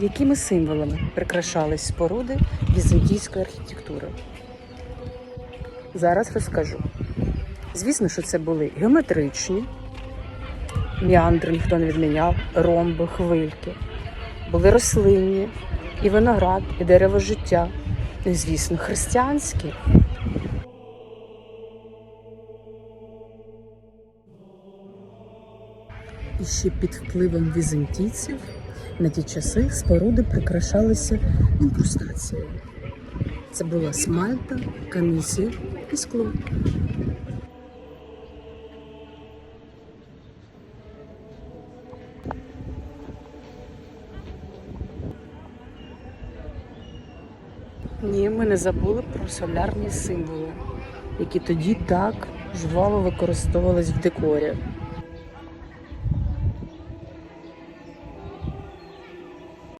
Якими символами прикрашались споруди візантійської архітектури? Зараз розкажу. Звісно, що це були геометричні, міандри ніхто не відміняв, ромби, хвильки. Були рослинні, і виноград, і дерево життя. Ну і, звісно, християнські. І ще під впливом візантійців на ті часи споруди прикрашалися інкрустацією. Це була смальта, камісі і скло. Ні, ми не забули про солярні символи, які тоді так жваво використовувались в декорі.